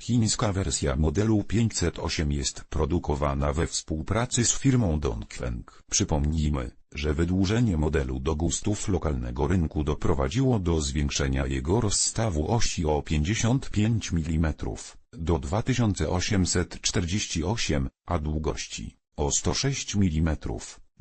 Chińska wersja modelu 508 jest produkowana we współpracy z firmą Dongfeng. Przypomnijmy, że wydłużenie modelu do gustów lokalnego rynku doprowadziło do zwiększenia jego rozstawu osi o 55 mm do 2848, a długości o 106 mm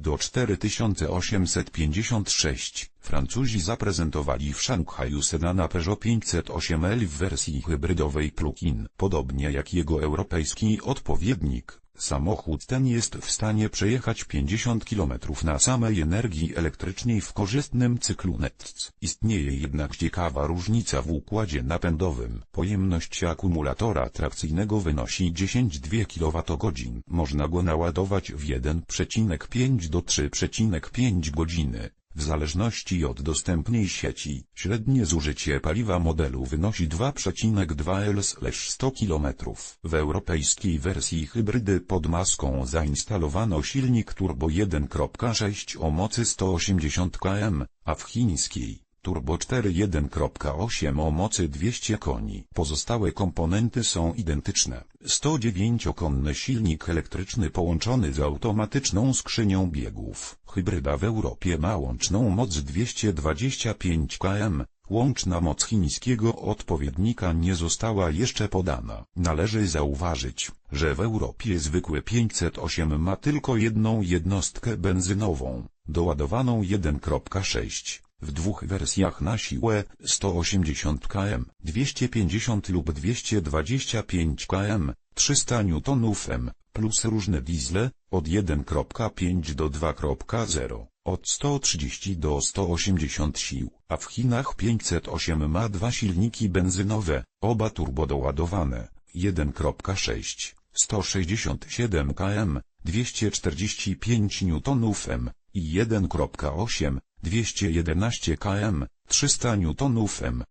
do 4856. Francuzi zaprezentowali w Szanghaju sedana Peugeot 508L w wersji hybrydowej plug-in. Podobnie jak jego europejski odpowiednik, samochód ten jest w stanie przejechać 50 km na samej energii elektrycznej w korzystnym cyklu NETC. Istnieje jednak ciekawa różnica w układzie napędowym. Pojemność akumulatora trakcyjnego wynosi 10,2 kWh. Można go naładować w 1,5 do 3,5 godziny. W zależności od dostępnej sieci, średnie zużycie paliwa modelu wynosi 2,2 L/100 km. W europejskiej wersji hybrydy pod maską zainstalowano silnik turbo 1.6 o mocy 180 km, a w chińskiej turbo 4.1.8 o mocy 200 koni. Pozostałe komponenty są identyczne. 109-konny silnik elektryczny połączony z automatyczną skrzynią biegów. Hybryda w Europie ma łączną moc 225 km. Łączna moc chińskiego odpowiednika nie została jeszcze podana. Należy zauważyć, że w Europie zwykły 508 ma tylko jedną jednostkę benzynową, doładowaną 1.6 w dwóch wersjach na siłę 180 km, 250 lub 225 km, 300 Nm, plus różne diesle, od 1.5 do 2.0, od 130 do 180 sił, a w Chinach 508 ma dwa silniki benzynowe, oba turbodoładowane, 1.6, 167 km, 245 Nm i 1.8, 211 km, 300 Nm.